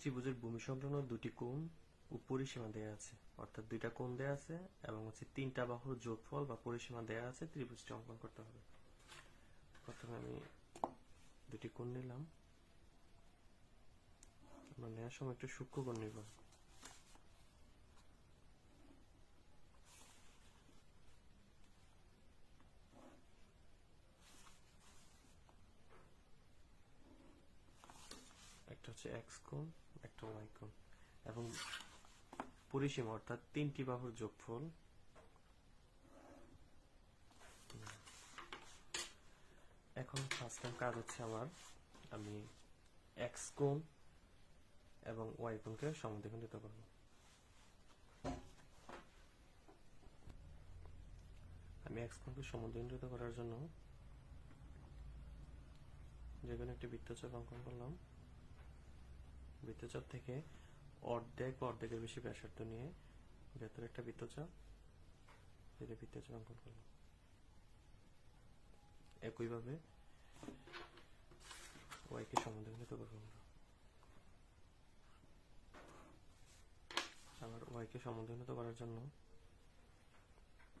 ত্রিভুজের ভূমি সংলগ্ন দুটি কোণ ও পরিসীমা দেয়া আছে। অর্থাৎ দুইটা কোণ দেয়া আছে এবং হচ্ছে তিনটা বাহুর যোগফল বা পরিসীমা দেয়া আছে ত্রিভুজটি অঙ্কন করতে হবে। প্রথমে আমি দুটি কোণ নিলাম। আমরা নেওয়ার সময় একটু সূক্ষ্ম কোণ নিব। একটা হচ্ছে এক্স কোণ, একটা ওয়াই কোণ এবং পরিসীমা অর্থাৎ তিনটি বাহুর যোগফল। এখন ফার্স্ট টাইম কাজ হচ্ছে আমার, আমি এক্স কোণ এবং ওয়াই কোণকে সমদ্বিখণ্ডিত করব আমি এক্স কোণকে সমদ্বিখণ্ডিত করার জন্য যে কোনো একটি বৃত্তচাপ অঙ্কন করলাম। বৃত্তচাপ থেকে অর্ধেক বা অর্ধেকের বেশি ব্যাসার্ধ নিয়ে ভেতরে একটা বৃত্তচাপ যেটা বৃত্তচাপ অঙ্কন করলাম। একইভাবে ওয়াইকে সমাধানিত করব আমরা আবার ওয়াইকে সমাধানিত করার জন্য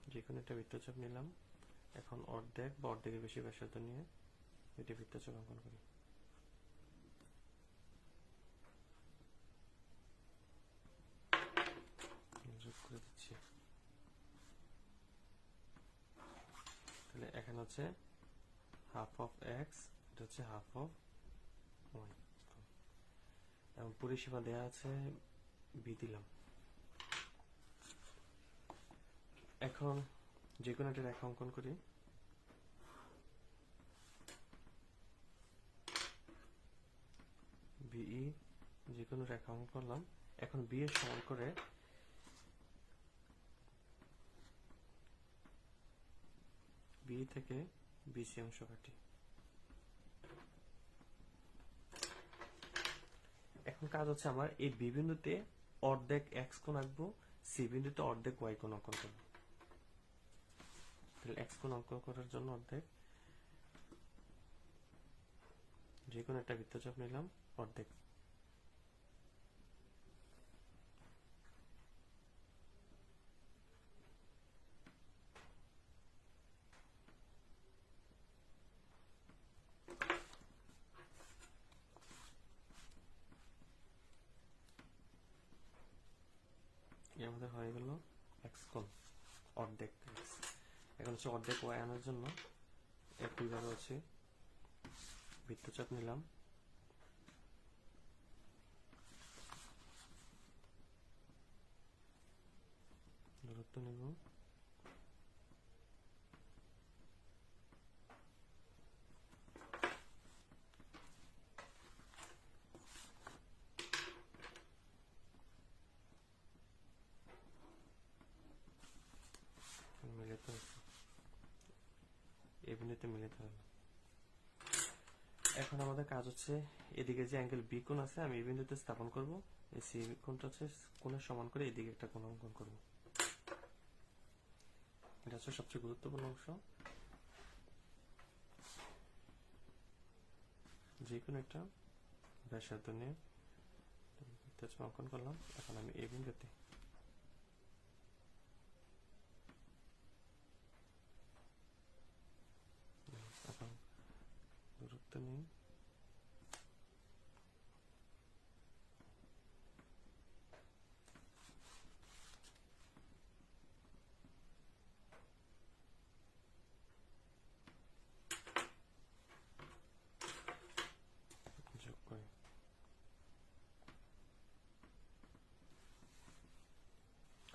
যে কোনো একটা বৃত্তচাপ নিলাম। এখন অর্ধেক বা অর্ধেকের বেশি ব্যাসার্ধ নিয়ে এটি বৃত্তচাপ অঙ্কন করি যোগ করে দিচ্ছি তাহলে এখানে হচ্ছে হাফ অফ এক্স এটা হচ্ছে হাফ অফ ওয়াই এবং পরিসীমা দেয়া আছে বি দিলাম। এখন যে কোনো একটা রেখা অঙ্কন করি। বিই যে কোনো রেখা অঙ্কন করলাম। এখন বি এর সমান করে বি থেকে বিসি অংশ কাটি এখন কাজ হচ্ছে আমার এই বি বিন্দুতে অর্ধেক এক্স কোণ আঁকবো সি বিন্দুতে অর্ধেক ওয়াই কোণ অঙ্কন করব। এক্স কোণ অঙ্কন করার জন্য অর্ধেক যে কোনো একটা বৃত্তচাপ নিলাম, অর্ধেক এই আমাদের হয়ে গেল এক্স কল অর্ধেক এখন হচ্ছে অর্ধেক ওয়াই আনার জন্য একইভাবে হচ্ছে বৃত্তচাপ নিলাম। দূরত্ব নেব। বিন্দুতে মিলিত হলো এখন আমাদের কাজ হচ্ছে এদিকে যে অ্যাঙ্গেল বি কোণ আছে, আমি এই বিন্দুতে স্থাপন করব। এই সি কোণটা হচ্ছে কোণের সমান করে এদিকে একটা কোণ অঙ্কন করব। এটা হচ্ছে সবচেয়ে গুরুত্বপূর্ণ অংশ। যে কোনো একটা ব্যাসার্ধ নিয়ে অঙ্কন করলাম। এখন আমি এই বিন্দুতে এখন নেই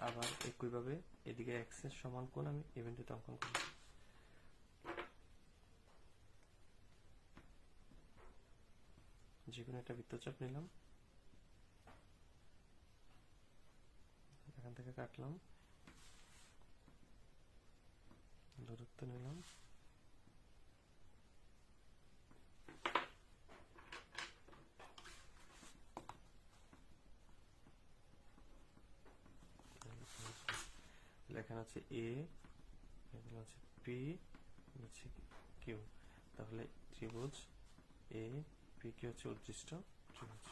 আবার একইভাবে এদিকে এক্সের সমান কোণ আমি বিন্দুতে অঙ্কন করি যে কোনো একটা বৃত্তচাপ নিলাম। এখান থেকে কাটলাম। দূরত্ব নিলাম। লেখা আছে এ এখানে আছে পি হচ্ছে কিউ তাহলে ত্রিভুজ এ পি কি হচ্ছে উদ্দিষ্ট ত্রিভুজ